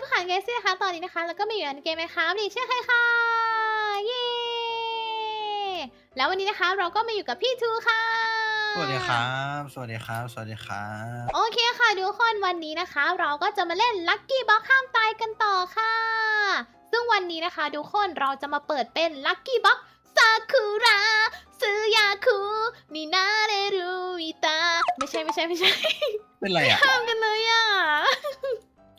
ผู้ขายเกมซี่นะคะตอนนี้นะคะ แล้วก็มีอยู่ในเกมไหมคะนี่เชื่อใครค่ะเย้แล้ววันนี้นะคะเราก็มาอยู่กับพี่ทูค่ะ สวัสดีครับ สวัสดีครับ สวัสดีครับ โอเคค่ะทุกคนวันนี้นะคะ เราก็จะมาเล่นลั c กี้บ็อกห้ามตายกันต่อค่ะ ซึ่งวันนี้นะคะทุกคนเราจะมาเปิดเป็นลั c กี้บ็อกซากุระซึยาคุนินาเรรุอิตาไม่ใช่ไม่ใช่ไม่ใช่ เป็นไรอะข้ามกันเลยอะ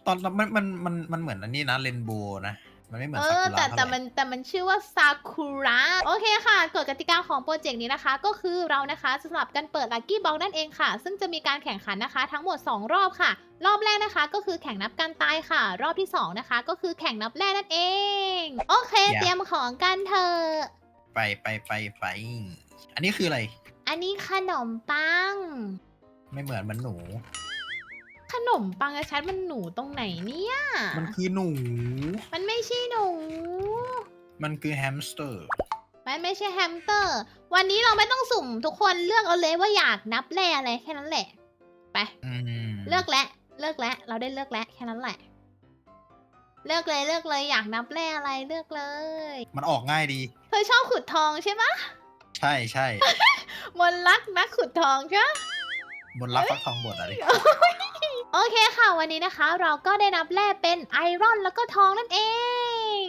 ตอนมันมันมันมันเหมือนอันนี้นะเรนโบว์นะ มันไม่เหมือนเอซาอกุระแต่เท่าแต่ไหมัร่นแต่มันชื่อว่าซากุระโอเคค่ะกฎกติกาของโปรเจกต์นี้นะคะ ก็คือเรานะคะจะสลับกันเปิดลั c กี้บ็อกนั่นเองค่ะ ซึ่งจะมีการแข่งขันนะคะ ทั้งหมด 2 รอบค่ะ รอบแรกนะคะ ก็คือแข่งนับการตายค่ะ รอบที่ 2 นะคะ ก็คือแข่งนับแรกนั่นเอง โอเค เตรียมของกันเถอะไปไปไปไป อันนี้คืออะไร อันนี้ขนมปัง ไม่เหมือนมันหนู ขนมปังกระชัดมันหนูตรงไหนเนี่ย มันคือหนู มันไม่ใช่หนู มันคือแฮมสเตอร์ มันไม่ใช่แฮมสเตอร์ วันนี้เราไม่ต้องสุ่มทุกคนเลือกเอาเลยว่าอยากนับแร่อะไรแค่นั้นแหละ ไป อืมเลือกแล้วเลือกแล้วเราได้เลือกแล้วแค่นั้นแหละ เลือกเลยเลือกเลยอยากนับแร่อะไรเลือกเลย มันออกง่ายดี เธอชอบขุดทองใช่ไหมใช่ใช่มนต์รักนักขุดทองใช่ไหมบนรับฟักทองบดอะไร โอเคค่ะวันนี้นะคะ เราก็ได้นับแร่เป็นไอรอนแล้วก็ทองนั่นเอง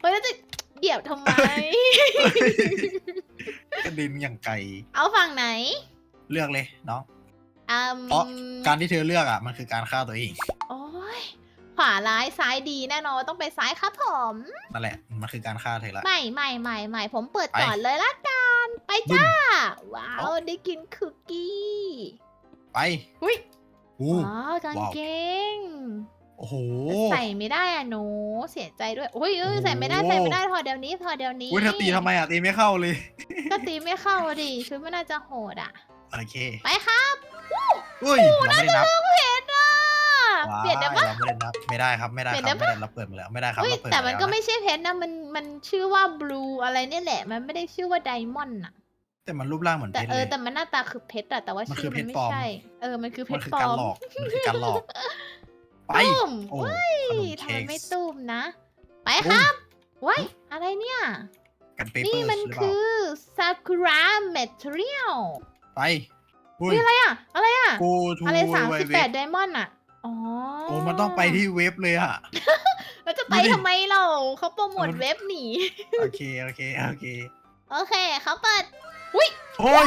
เฮ้ยแล้วจะเดี่ยวทำไม กระดินอย่างไกลเอาฝั่งไหนเลือกเลยน้องอืมเพราะการที่เธอเลือกอะ มันคือการฆ่าตัวเองโอ้ยขวาร้ายซ้ายดีแน่นอนต้องไปซ้ายครับผมนั่นแหละ มันคือการฆ่าเธอละ ไม่ไม่ไม่ไม่ผมเปิดไปก่อนเลยละกันไปจ้า ว้าวเอาได้กินคุกกี้ ไป อุ้ย อู้ว้าวกางว้าวเกงโอ้โหใส่ไม่ได้อะหนูเสียใจด้วยอุ้ยเอ้ยโอ้โหใส่ไม่ได้ใส่ไม่ได้พอเดี๋ยวนี้พอเดี๋ยวนี้อุ้ยเธอตีทำไมอะตีไม่เข้าเลย ก็ตีไม่เข้าดิชุดมันน่าจะโหดอะโอเคไปครับอุ้ยเราไม่ได้นับเพชรอะว้ายเปลี่ยนได้ปะเราไม่ได้นับไม่ได้ครับไม่ได้เปลี่คยรันบได้ไม่ปะได้เราเปิดมาแล้วไม่ได้ครับอุ้ยเราเปิดแต่มันแล้วก็นะไม่ใช่เพชรนะมันมันชื่อว่าบลูอะไรเนี่ยแหละ มันไม่ได้ชื่อว่าไดมอนด์อะ แต่มันรูปร่างเหมือนแต่เพชรเอเลอย แต่มันหน้าตาคือเพชรอะแต่ว่ามันชื่คืออมันเพชรไม่ปลอม ใช่เออมันคือเพมันชรคือปลอการมหลอก มันคือการหลอก ไป ตุ้ม โอ้เฮ้ยขนมทำเค้ไมกไม่ตุ้มนะ ไปครับว้ายอะไรเนี่ย กันเปเปอนี่ร์มันหรือเปคืล่าอ sakura material ไปอุ้ยนี่อะไรอะอะไรอะกูทูอะไรสามไวสิบเวแปฟดไดมอนด์อะอ๋อโอ้มันต้องไปที่เว็บเลยอะแล้วจะไปดูดิ ทำไมเราเขาโปรโมทมันเว็บหนี โอเค โอเค โอเค โอเคเขาเปิด โอ้ย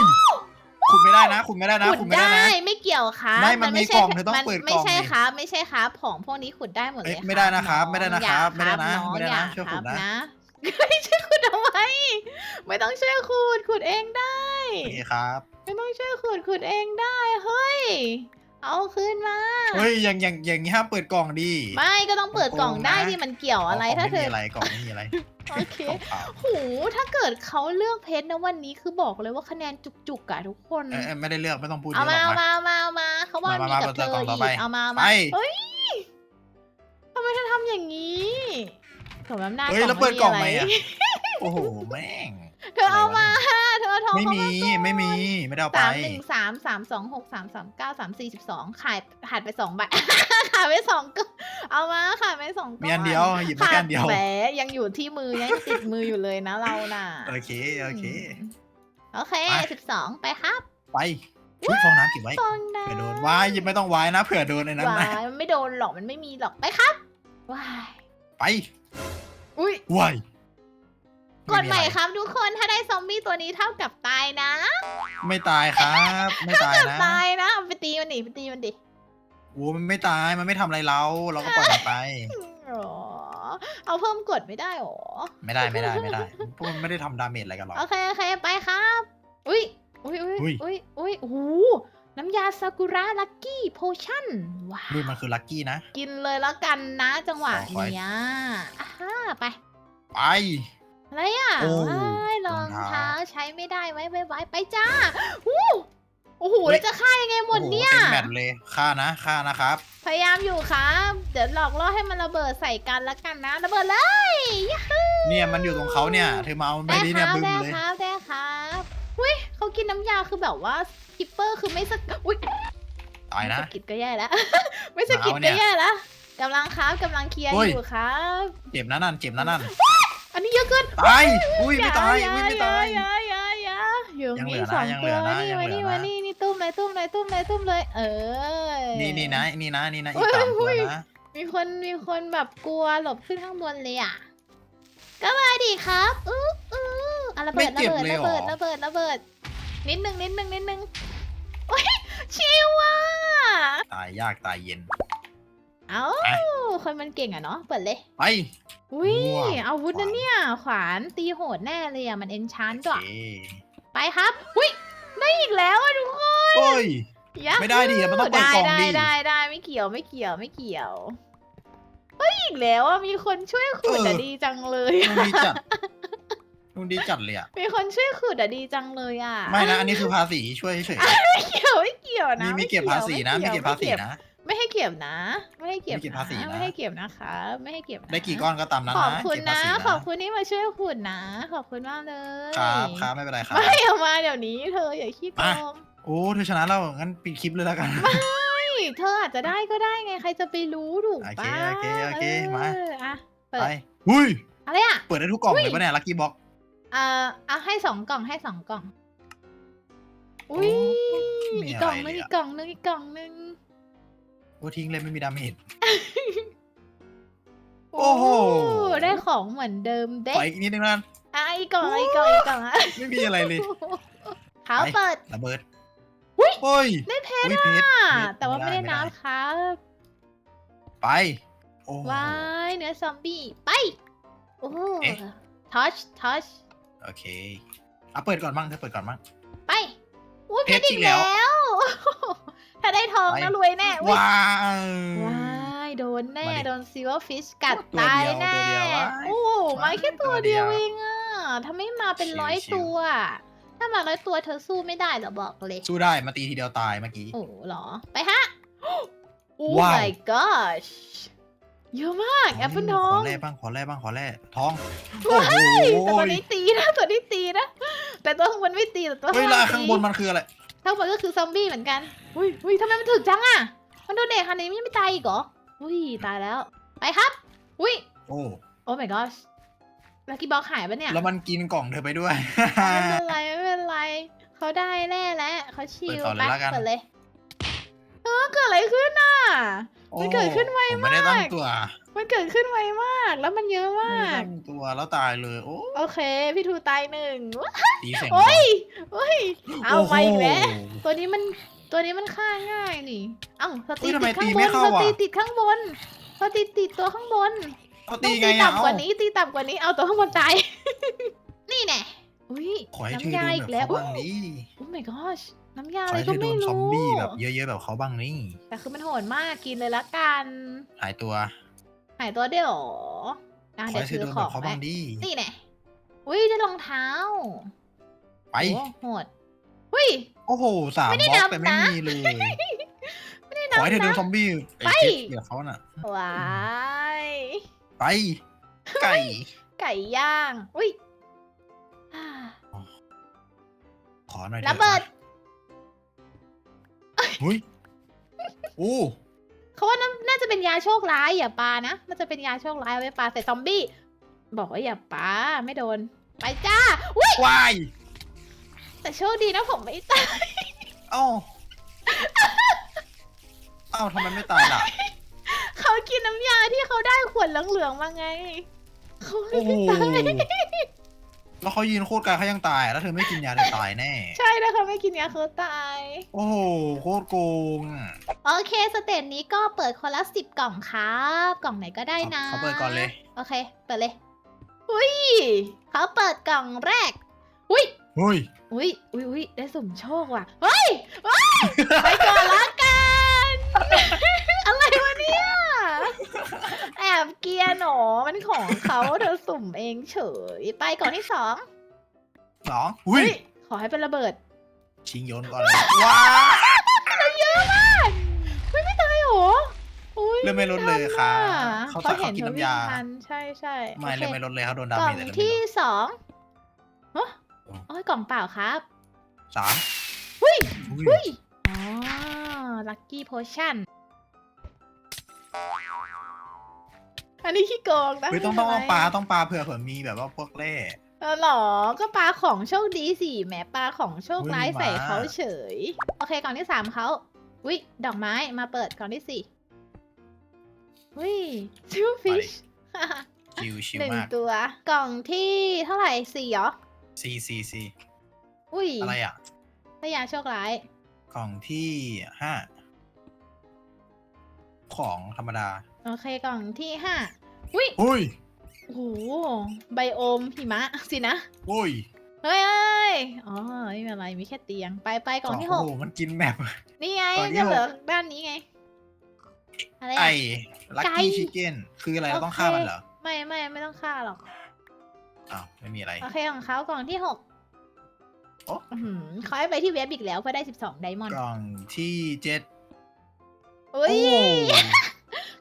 คุณไม่ได้นะ คุณไม่ได้นะ ขุดคุณไม่ได้ได้นะ ไม่เกี่ยวครับไม่มันมีใช่กล่องเธอต้องมันเปิดกล่องไม่ใช่ดิครับไม่ใช่ครับของพวกนี้ขุดได้หมดเลเอ้ยยครับไม่ได้นะครับองไม่ได้นะครับอย่าไม่ได้นะองไม่ได้อย่านะช่วยขุดนะ ครับไม่ช่วยขุดทำไมไม่ต้องช่วยขุดขุดเองได้ โอเคครับ ไม่ต้องช่วยขุดขุดเองได้เฮ้ย เอาขึ้นมา เฮ้ยอย่างอย่างอย่างนี้ห้ามเปิดกล่องดีไม่ก็ต้องเปิดกล่องได้โกงนะที่มันเกี่ยวอะไรกล่ถ้างเธไม่อมีอะไรกล่องไม่มีอะไรโอเค กล่องเปล่าโหถ้าเกิดเขาเลือกเพชรนะวันนี้คือบอกเลยว่าคะแนนจุกๆอะทุกคน เอ้ยเอ้ยไม่ได้เลือกไม่ต้องพูดเยเอาอะหรมาอกเอามา มาเอามาเอามาเขาว่ามามีมากับเธมาอเปิดกล่องต่ออีไปกเอามาไปมาเฮ้ยทำไมเธอทำอย่างนี้สมน้ำหน้าเฮ้ยกล่แล้องวเปิดกล่องไหมไม่มีอะอะไรโอ้โหแม่ง เธอเอามาอะไรวะเธ อเอาทองไม่มีเข้าาก่อนไม่มีไม่ได้เอาไปสามหนึ่งสามสามสองหกสามสามเก้าสามสี่สิบสองขายขาดไปสองใบ ขายไปสองก็เอามาขายไปสองก้อนมีอันเดียวหยิบมาแค่อันเดียวแหมยังอยู่ที่มือยังติดมืออยู่เลยนะเราน่ะโอเคโอเคมโอเคไปสิบสองไปครับ ไปชุดฟองน้ำเก็บไว้ฟองน้เผื่อโดนวายยิบไม่ต้องวายนะเผื่อโดนในำนั้นนะวายมันไม่โดนหรอกมันไม่มีหรอกไปครับว้ายไปอุ้ยวาย กดใหม่ครับทุกคนถ้าได้ซอมบี้ตัวนี้เท่ากับตายนะไม่ตายครับ ไม่ตายนะตายนะเอาไปตีมันดิไปตีมันดิโอ้มันไม่ตายมันไม่ทำอะไรเราเราก็ปล่อยมันไปอ๋อเอาเพิ่มกดไม่ได้หรอ ไม่ได้ไม่ได้ไม่ได้เพราะมันไม่ได้ทำดาเมจอะไรกันหรอกโอเคโอเคไปครับอุ้ยอุ้ยอุ้ยอุ้ยอุ้ยอุ้ยโอ้โหน้ำยาซากุระลักกี้โพชั่น ว้าวดูมันคือลัคกี้นะ กินเลยแล้วกันนะจังหวะขอคอยเนี้ยอ่าฮะไป ไป อะไรอะโอ้ว้ายรองรองเท้าเท้า ใช้ไม่ได้ไว้ไว้ไว้ไปจ้าอู้โอ้โหอุ๊ยแล้วจะฆ่ายังไงหมดเนี่ย โอ้โต็มแมตช์เลยค่านะค่านะครับ พยายามอยู่ครับ เดี๋ยวหลอกล่อให้มันระเบิดใส่กันแล้วกันนะระเบิดเลยยะฮูเนี่ยมันอยู่ตรงเขาเนี่ยเธอมาเอามันไปได้ดิคเนี่ยรับบึ้มได้เลยครับได้ครับอุ้ยเขากินน้ำยาคือแบบว่าสกิปเปอร์คือไม่สกอุ้ยตายนะ ไม่สกิดก็แย่แล้ว ไม่สกิดเอาเนี่ก็ยแย่แล้วกำลังครับกำลังเคลียร์โอ้ย อยู่ครับ เจ็บนะนั่นเจ็บนะนั่น อันนี้เยอะเกินตายอุ้ยไม่ตายอย่อุ้ยไม่ตาย อย่าอย่าอย่าอยู่ยังเหลืนี่อนะสองยังเหลืตัวอนะนี่ยังมาเหลืนี่อมานะนี่นี่ตุ้มเลยตุ้มเลยตุ้มเลยตุ้มเลย เออ นี่นี่นะนี่นะนี่นะอีอุ้กยสามตัอุ้วย นะมีคนมีคนแบบกลัวหลบขึ้นข้างบนเลยอะ ก็มาดิครับอื้ออื้ออะระเบิดระเบิดระเบิดระเบิดระเบิด นิดนึงนิดนึงนิดนึงโอ้ยชิวอะ ตายยากตายเย็น เอ้าไปคนมันเก่งอะเนาะเปิดเลย ไป อุ้ยว้าว อาวุธขวานนะเนี่ย ขวานตีโหดแน่เลยอะมันเอนชานโอด้วยเคไปครับอุ้ยได้อีกแล้วอะทุกคนโอ้ยยะไม่ได้ดิมันต้องเปิดกล่องได้ดิ ได้ได้ได้ไม่เกี่ยวไม่เกี่ยวไม่เกี่ยวเฮ้ยอีกแล้วอะมีคนช่วยขุดอะดีจังเลยลุงดีจัดลุงดีจัดเลยอะ มีคนช่วยขุดอะดีจังเลยอะไม่นะ อันนี้คือภาษีช่วยเฉยไม่เกี่ยวไม่เกี่ยวๆนะนี่มีเก็บภาษีนะมีเก็บภาษีนะ ไม่ให้เก็บนะ ไม่ให้เก็บไม่เก็บภาษีนะ ไม่ให้เก็บนะคะ ไม่ให้เก็บะได้กี่ก้อนก็ตามนั้นขนะอบคุณเก็นะภาษีขอบคุณที่มาช่วยขุดนะ ขอบคุณมากเลยครับครับไม่เป็นไรครับ ไม่เอามาเดี๋ยวนี้เธออย่าขี้โกมา งโอ้เธอชนะแล้วงั้นปิดคลิปเลยแล้วกันเฮ้ยเธออาจจะได้ก็ได้ไงใครจะไปรู้ถูกโอเคปะโอเคโอเคมา อออะเปิดไปอุ้ยอะไรอะ เปิดได้ทุกกล่องเลยปะเนี่ยลัคกี้บ็อกอ่าอะให้สองกล่องให้สองกล่อง อุ้ยมีอีกอะกล่ไรองนึงเลยอีอะกกล่องนึงอีกกล่องนึง โอ้ทิ้งเลยไม่มีดาเมจ โอ้โห ได้ของเหมือนเดิมเด็ปล่อยอีกนิดนึงนะอะอีกกล่องอีกกล่องอีกกล่องอะไม่มีอะไรเลยเขาไปเปิดระเบิดอุ๊ยโอ้ยได้เพชรอุ๊ยเพชรอะเพชรแต่ว่าไม่ได้ไม่ได้น้ำครับไปโอ้โหว้ายเนื้อซอมบี้ไปโอ้เอ๊ะทัชทัชโอเคเอาเปิดก่อนบ้างเธอเปิดก่อนบ้างไปอุ้ยเพเพชชรรอีอีกกแล้แล้วว ถ้าได้ทองไปนะรวยแน่อุ๊ยว้าว ว้ายโดนแน่ มาดิโดนซิลเวอร์ฟิชกัดตัวตายเดียวแน่ตัวเดียวว้ายโอ้มาแค่ตัวตัวเดีเดียยววเองอะทำไมมาเป็นชิวร้อยชิว ตัว ถ้ามาร้อยตัวเธอสู้ไม่ได้เหรอบอกเลย สู้ได้มาตีทีเดียวตายเมื่อกี้ โอ้เหรอ ไปฮะ โอ้ ว้าว my gosh เยอะมากแอปเปิลทอขง อแร่บ้างขอแร่บ้างขอแร่ทองว้าโอ้โหแต่ตัวนี้ตีนะตัวนี้ตีนะ แต่ตัวข้างบนไม่ตีแต่ตัวเฮ้ยข้างแล้ล่าวงข้างตีบนมันคืออะไร ข้างบนก็คือซอมบี้เหมือนกัน อุ้ยอุ้ยทำไมมันถึกจังอะ มันโดนเด็กขนาดนี้มันยังไม่ตายอีกเหรอ อุ้ยตายแล้ว ไปครับ อุ้ยโอ้โอ้ my gosh ลักกี้บ็อกหายปะเนี่ยแล้วมันกินกล่องเธอไปด้วย ไม่เป็นไรไม่เป็นไร เขาได้แน่แล้วเขาชิลเปิดต่อเลยละกัน เปิดเลย เออเกิดอะไรขึ้นน่ะ มันเกิดขึ้นไวผมไม่ได้ตั้งมากตัวมันเกิดขึ้นไวมาก แล้วมันเยอะไม่มาได้ก ตั้งตัวแล้วตายเลยโอ้โอเค พี่ทูตายหนึ่งตีเสร็จโอ้ยโอ้ย เอาโโหไปอีกแล้วตัวนี้มันตัวนี้มันฆ่าง่ายนี่เอ้าสเฮ้ตียทำไมติดข้างตีบไม่นเข้าสอะตีติดข้างบนสตีติดตัวข้างบนเขาต้ตีองไงตีอะต่ำกว่านี้ตีต่ำกว่านี้เอาตัวข้างบนตาย นี่แน่อุ้ยขอให้เธอน้ำยาโดนอีแบกบแล้วเขาบ้างนี่โอ้ my gosh น้ำยาขอะอไรให้เธก็อโดไม่นซอมรู้ บี้แบบเยอะๆแบบเขาบ้างนี่แต่คือมันโหดมากกินเลยละกันหายตัวหายตัวเดียวเหรออะขอเดี๋ยวให้เธถืออโดนขแบอบงเขาไว้บ้างดินี่แน่อุ้ยได้รองเท้าไป โอ้โหดอุ้ย โอ้โหสามไม่ได้บล็อกนับแต่ไม่นะ มีเลยไม่ได้ขอให้เธอโดนนะซอมบี้ไปไอ้เพชรเดี๋ยวเขาน่ะ ว้ายไป ไก่ไก่ย่าง อุ้ยอ่าขอหน่อยถอระเบิด หุ้ยโอ้เขาว่าน่าน่าจะเป็นยาโชคร้ายอย่าปานะมันจะเป็นยาโชคร้ายเอาไว้ปาใส่ซอมบี้ บอกว่าอย่าปาไม่โดน ไปจ้า อุ้ยวายแต่โชคดีนะผมไม่ตายเอ้าเอ้าทำไมไม่ตายล่ะ เขากินน้ำยาที่เขาได้ขวดเหลืองๆมาไงเขาไม่โอ้โหตาย แล้วเขายืนโคตรไกลเขายังตาย แล้วเธอไม่กินยาเธอตายแน่ ใช่นะคะไม่กินยาเขาตาย โอ้โหโคตรโกงอะโอเคสเตจนี้ก็เปิดคนละสิบกล่องครับ กล่องไหนก็ได้นะเขาเปิดก่อนเลย โอเค เปิดเลยอุ้ยเขาเปิดกล่องแรก อุ้ยเฮ้ย อุ้ยอุ้ยอุ้ยได้สุ่มโชคว่ะเฮ้ยเฮ้ยไปก่อนละกัน อะไรวะเนี่ย แอบเกียร์หนอมันของเขาเธอสุ่มเองเฉย ไปก่อนที่สองสองอุ้ยเฮ้ย ขอให้เป็นระเบิด ชิงโยนก่อนเลยว้าเยอะมากเฮ้ยไม่ตายเหรออุ้ยเริ่มไม่ลดเลยค่ะ เขาเขาเห็เขานกินเธอน้ำวิ่ยางทันใช่ใช่ไม่โอเลยเคไม่ลดเลยเขาโดนดากล่เมองจแต่เลยไม่ที่ลดสองฮะโอ้ยกล่องเปล่าครับสามหุ้ยอุ้อุ้ยยอ๋อลัคกี้โพชั่น อันนี้ขี้โกงนะเฮ้ยต้องต้องเอาไม่ปลาเป็นไรต้องปลาเผื่อเผื่อมีแบบว่าพวกแร่เออเหรอ ก็ปลาของโชคดีสิแหมปลาของโชคร้ายเฮ้ยใส่หมาเขาเฉย โอเคกล่องที่สามเขาวิดอกไม้มาเปิดกล่องที่สี่วิชิวฟิชชิวชิวหนึ่งมากตัว กล่องที่เท่าไหร่สี่เหรอซีซีซีอุ้ยอะไรอะพยาโชคร้าย กล่องที่ห้าของธรรมดา โอเคกล่องที่ห้า อุ้ยอุ้ยโอ้โหไบโอมหิมะสินะ อุ้ยเฮ้ยเอ้ยอ๋อไม่เป็นไรมีแค่เตียง ไปไปกล่องที่หกโอ้โหมันกินแมป นี่ไงกล่องที่จะเหลือหกด้านนี้ไง อะไรไออะลักไก่ กี้ชิคเก้นคืออะไรเราต้องฆ่ามันเหรอไม่ไม่ไม่ต้องฆ่าหรอก อ้าวไม่มีอะไร โอเคของเขากล่องที่หกโอ๊ะ อื้อหือเขาให้ไปที่เว็บอีกแล้วเพื่อได้สิบสองไดมอนด์กล่องที่เจ็ดอุ้ยโอ้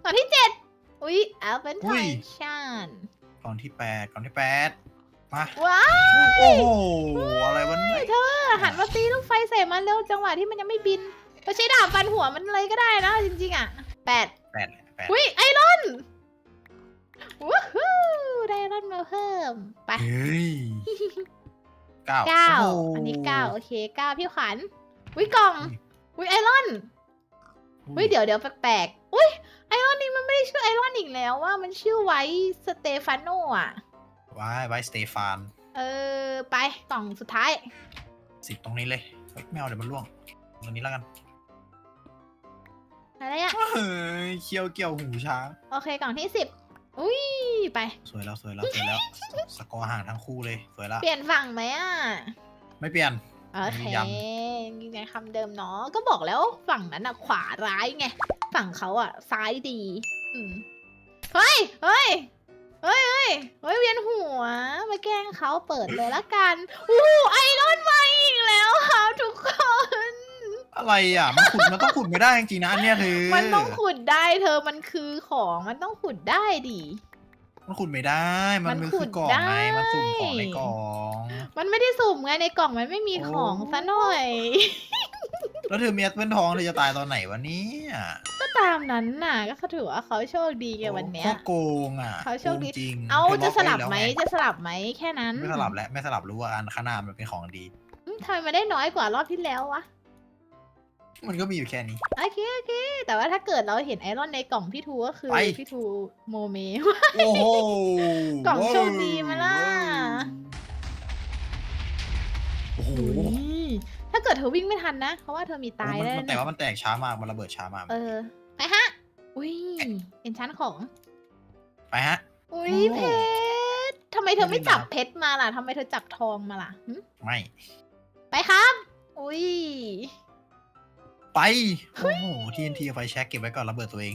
กล่องที่เจ็ด อุ้ยอัลเบนอุ้ทอย ยชันกล่องที่แปดกล่องที่แปดมาว้าวโอ้โหอะไรวะเนี่ยเธอหันมาตีลูกไฟใส่มันเร็วจังหวะที่มันยังไม่บินก็ใช้ดาบฟันหัวมันเลยก็ได้นะจริงๆอะแปดแปดแปดอุ้ยไอรอนวู้ฮู้ได้ไอรอนมาเพิ่มไป เฮ้ยเก้าเก้าโโห อันนี้เก้าโอเคเก้าพี่ขวัญอุ้ยกล่องอุ้ยไอรอน อุ้ยเดี๋ยวเดี๋ยวแปลกๆอุ้ยไอรอนนี่มันไม่ได้ชื่อไอรอนอีกแล้วว่ามันชื่อไว้สเตฟานโนอะไว้ไว้สเตฟานเออไปกล่องสุดท้ายสิบตรงนี้เลยเฮ้ยไม่เอาเดี๋ยวมันล่วงตรงนี้แล้วกันอะไรอะเฮ้ยเคี้ยวเกี่ยวหูช้างโอเคกล่องที่สิบอุ้ยไป สวยแล้วสวยแล้วสวยแล้ว สกอร์ห่างทั้งคู่เลยสวยแล้วเปลี่ยนฝั่งไหมอะไม่เปลี่ยน โอเคย้ยังไงคำเดิมเนาะก็บอกแล้วฝั่งนั้นอะขวาร้ายไง ฝั่งเขาอะซ้ายดี อืมเฮ้ยเฮ้ยเฮ้ยเฮ้ยเฮ้ยเวียนหัวมาแกล้งเขาเปิดเลยละกันอู้ไอรอนมาอีกแล้วครับทุกคน อะไรอะ มันขุดมันต้องขุดไม่ได้จริงๆนะอันเนี้ยคือมันต้องขุดได้เธอมันคือของมันต้องขุดได้ดิ มันขุดไม่ได้ มันมันมันขุคืดอกล่องไงได้มันสุ่มของในกล่อง มันไม่ได้สุ่มไงในกล่องมันไม่มีโอ้ของซะหน่อย แล้วเธอมีแอปเปิลทองเธอจะตายตอนไหนวะเนี่ยก็ตามนั้นน่ะ ก็ถือว่าเขาโชคดีไงวันเนี้ยโคตรโกงอะเขาโชคดีโกงจริงเอาธจะกสลับว้ไหมแล้วงจะสลับไหมแค่นั้น ไม่สลับแล้วไม่สลับรู้ว่าอันข้างหน้ามันเป็นของดีอืมทำไมมาได้น้อยกว่ารอบที่แล้ววะ มันก็มีอยู่แค่นี้ โอเคโอเค แต่ว่าถ้าเกิดเราเห็นไอรอนในกล่องพี่ทูก็คือไป พี่ทูโมเม โอ้โหกล่องโชคดีมาล่ะ โอ้โหอุ๊ยถ้าเกิดเธอวิ่งไม่ทันนะ เพราะว่าเธอมีตายมันได้มันแต่ว่ามันแตกช้ามาก มันระเบิดช้ามาก เออ ไปฮะ อุ้ยเป็นชั้นของ ไปฮะ อุ้ยโอ้เพชรทำไมเธอไม่ไม่ได้จับนับเพชรมาล่ะทำไมเธอจับทองมาล่ะหึไม่ ไปครับ อุ้ย ไปโอ้โห TNT เอาไฟแช็กเก็บไว้ก่อนระเบิดตัวเอง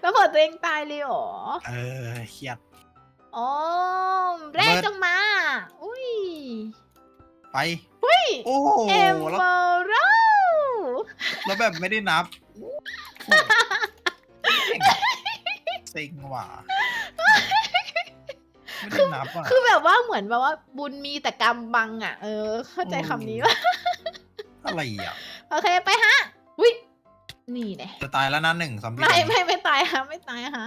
แล้วเปิดตัวเองตายเลยเหรอเออเครียด อ๋อแรกจงมา อุ้ยไปโอ้โหเอ็มแล้วเบอร์โรแล้วแบบไม่ได้นับโอ้โหเซ็งว่ะไม่ได้นับอะคือแบบว่าเหมือนแบบว่าบุญมีแต่กรรมบังอะ เออ เข้าใจคำนี้ปะอะไรอะ โอเคไปฮะอุ้ยนี่แน่จะตายแล้วนะหนึ่งซอมบี้ไม่ไม่ไม่ตายฮะไม่ตายฮะ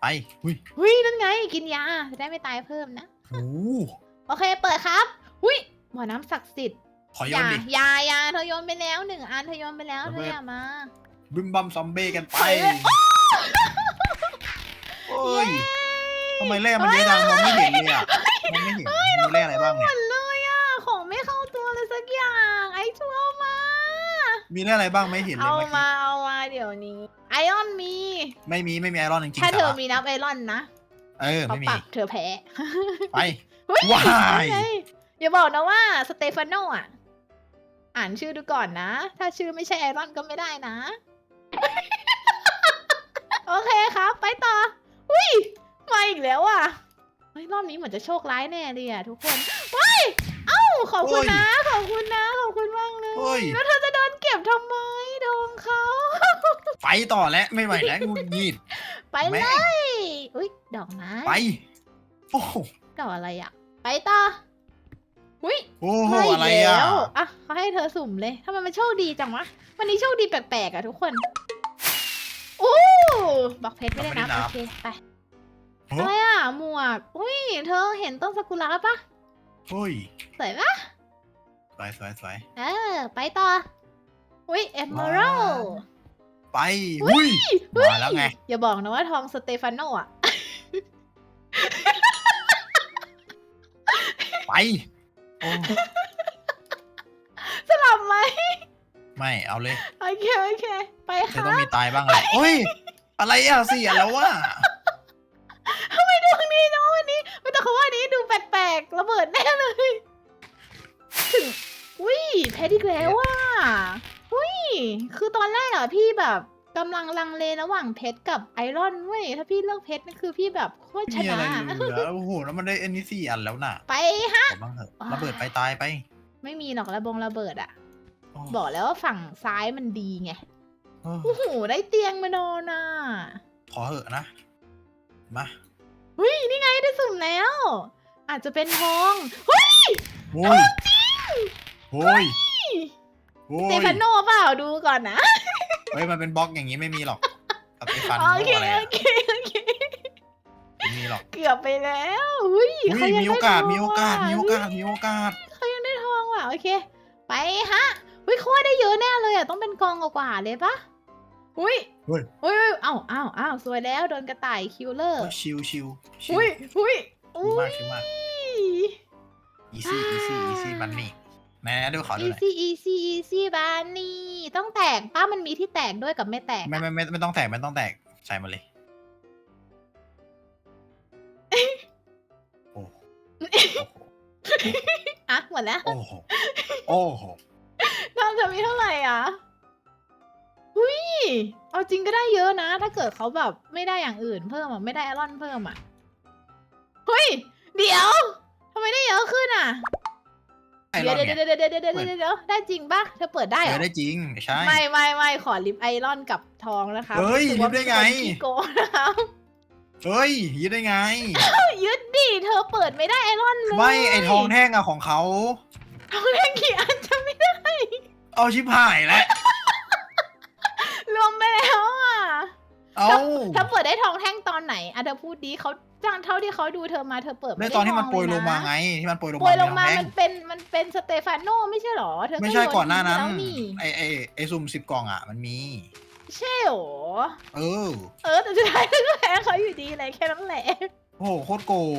ไปอุ้ยอุ้ยนั่นไงกินยาจะได้ไม่ตายเพิ่มนะโอ้โหโอเคเปิดครับอุ้ยบ่อน้ำศักดิ์สิทธิ์ขอโยอนย่าดิอย่าอย่าเธอโยนไปแล้วหนึ่งอันเธอโยนไปแล้วระเธเบิอดอย่ามาบึมบัมซอมเบ้กันไปถอยเลยโอ้ยทำไมแร่มันเยอะจังมองไม่เห็นเลยอะมองไม่เห็นมีแร่อะไรบ้างหมเนี่ยดเลยอะของไม่เข้าตัวเลยสักอย่างไอ้ชัวเอามา มีแร่อะไรบ้างไม่เห็นเลยเอาเมื่อกี้มาเอามาเดี๋ยวนี้ ไอออนมี ไม่มีไม่มีไอรอนจริงๆถ้าเธอสระมีนับไอรอนนะเออเขาไม่มีปักเธอแพ้ไป เฮ้ยว้ายไงอย่าบอกนะว่าสเตฟานโนอะ อ่านชื่อดูก่อนนะ ถ้าชื่อไม่ใช่ไอรอนก็ไม่ได้นะ โอเคครับ ไปต่ออุ้ยมาอีกแล้วอะเฮ้ยรอบนี้เหมือนจะโชคร้ายแน่เลยอะทุกคนว้ายเอ้าขอบคุณนะ ขอบคุณนะ ขอบคุณมากเลยโอ้ย แล้วเธอจะโดนเก็บ ทำไมโดนเขาไปต่อแล้วไม่ไหวแล้วงุนงีด ไปเลแม่ยอุ้ยดอกไม้ไป โอ้โหดอกอะไรอะ ไปต่ออุ้ยโอ้โหมาอีกอะไรอะ แล้วอะเขาให้เธอสุ่มเลยทำไมมันโชคดีจังวะวันนี้โชคดีแปลกๆอะทุกคนโอ้บอกเพชรไม่ได้นับโอเคไปโอ้ อะไรอะหมวกอุ้ยเธอเห็นต้นซากุระปะเฮ้ยสวยปะสวยสวยสวยเออไปต่อ อุ้ยเอมเมอรัลว้าวไปอุ้ยมาแล้วไง อย่าบอกนะว่าทองสเตฟานโนอะ ไปโอ้สลับไหม ไม่เอาเลย โอเค โอเค ไปเธอค่ะต้องมีตายบ้างแหละโอ้ย อะไรอะเสียแล้วว่ะทำไมดูคนนี้เนาะวันนี้ไม่แต่เขาว่านี้ดูแปลกๆระเบิดแน่เลย ถึงอุ้ยเพชรอีกแล้วอะอุ้ย คือตอนแรกอะพี่แบบกำลังลังเลระหว่างเพชรกับไอรอนเว้ย ถ้าพี่เลือกเพชรนี่คือพี่แบบโคตรชมีนะ อะไรเหลือโอ้โหแล้วมันได้อันนี้สี่อันแล้วน่ะไปฮะขอบ้างเถอะว้าวระเบิดไปตายไปไม่มีหรอกระบงระเบิดอะโอ้บอกแล้วว่าฝั่งซ้ายมันดีไงโอ้โอ้โหได้เตียงมานอนอะขอเหอะนะมาเฮ้ยนี่ไงได้สุ่มแล้ว อาจจะเป็นทองเฮ้ยโอ้ยโอ้ย โอ้สเตยฟานโนเปล่าดูก่อนนะ เฮ้ยมันเป็นบล็อกอย่างนี้ไม่มีหรอกสเตฟันโอโนเคอะไรโออะเคโอเค ไม่มีหรอกเกือบไปแล้วอุ้ยอุ้ยเขายังมีได้โอกาสทงมีโอกาสว่ะมีโอกาสมีโอกาส เขายังได้ทองว่ะโอเค ไปฮะอุ้ยเขาว่าได้เยอะแน่เลยอะต้องเป็นกองกว่าๆเลยปะอุ้ยเฮ้ย อุ้ยเอ้าเอ้าเอ้าสวยแล้วโดนกระต่ายคิวเลอร์โอ้ยชิวชิวชิวอุ้ยอุ้ยชิอุ้วยมากชิวมากอีซี่อีซี่อีซี่บันนี่ แม่ดูขอดูหน่อย easy easy easy บานนี่ต้องแตกป้ามันมีที่แตกด้วยกับไม่แตกไม่ไม่ไม่ไม่ต้องแตกไม่ต้องแตกใส่มาเลย โอ้โหอะหมดแล้วโอ้โหโอ้โหน่าจะมีเท่าไหร่อะหุยเอาจริงก็ได้เยอะนะ ถ้าเกิดเขาแบบไม่ได้อย่างอื่นเพิ่มอะไม่ได้ไอรอนเพิ่มอะเฮ้ยเดี๋ยวทำไมได้เยอะขึ้นอะ ไอรเดี๋ยอวนเดี๋ยวเนี่ยเดี๋ยวเดี๋ยวเดี๋ยวเดี๋ยวเดี๋ยวได้จริงปะเธอเปิดได้เหรเอออได้จริงใช่ ไม่ไม่ไม่ขอลิฟต์ไอรอนกับทองนะคะเฮ้ยรู้สึกว่าลิฟต์ได้ไง เป็นคนขี้โกงนะคะเฮ้ยยึดได้ไง ยึดดิเธอเปิดไม่ได้ไอรอนเลยไม่ไอทองแท่งอะของเขา ทองแท่งกี่อันจะไม่ได้เอาชิบหายแล้ว เอาถ้าเปิดได้ทองแท่งตอนไหนอะเธอพูดดีเขาจังเท่าที่เขาดูเธอมาเธอเปิดในไม่ได้ตอนที่มันทโปรยเลงมาไงที่มันโปรยลงโปรยลงมาทอแท่มันเป็นมันเป็นสเตฟานโนไม่ใช่หรอเธอไม่ใช่โยก่อนหน้านั้นแล้วนี่ไอไอไอซุ่มสิบกล่องอะมันมีใช่หรอเออ เออแต่สุดท้ายเธอก็แพ้เขาอยู่ดีเลยแค่นั้นแหละโอ้โหโคตรโกง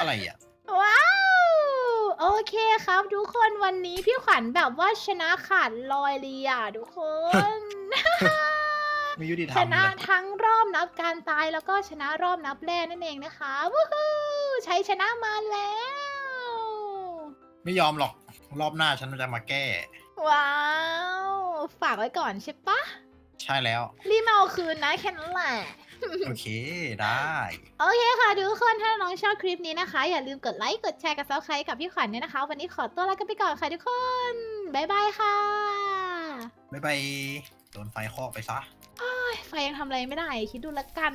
อะไรอะว้าวโอเคครับ ทุกคนวันนี้พี่ขวัญแบบว่าชนะขาดลอยเลยอะทุกคน ไม่ยุติธรชรมนะเลยทั้งรอบนับการตายแล้วก็ชนะรอบนับแรกนั่นเองนะคะวู้ฮู้ชัยชนะมาแล้ว ไม่ยอมหรอก รอบหน้าฉันจะมาแก้ ว้าว ฝากไว้ก่อนใช่ปะใช่แล้ว รีบมาเอาคืนนะแค่นั้นแหละ โอเค ได้ โอเคค่ะทุกคนถ้าน้องชอบคลิปนี้นะคะ อย่าลืมกดไลค์ กดแชร์กับซับสไครต์กับพี่ขวัญเนี่ยนะคะ วันนี้ขอตัวลากันไปก่อนค่ะทุกคน บ๊ายบายค่ะไม่ไปโดนไฟคอกไปซะ ไฟยังทำอะไรไม่ได้ คิดดูละกัน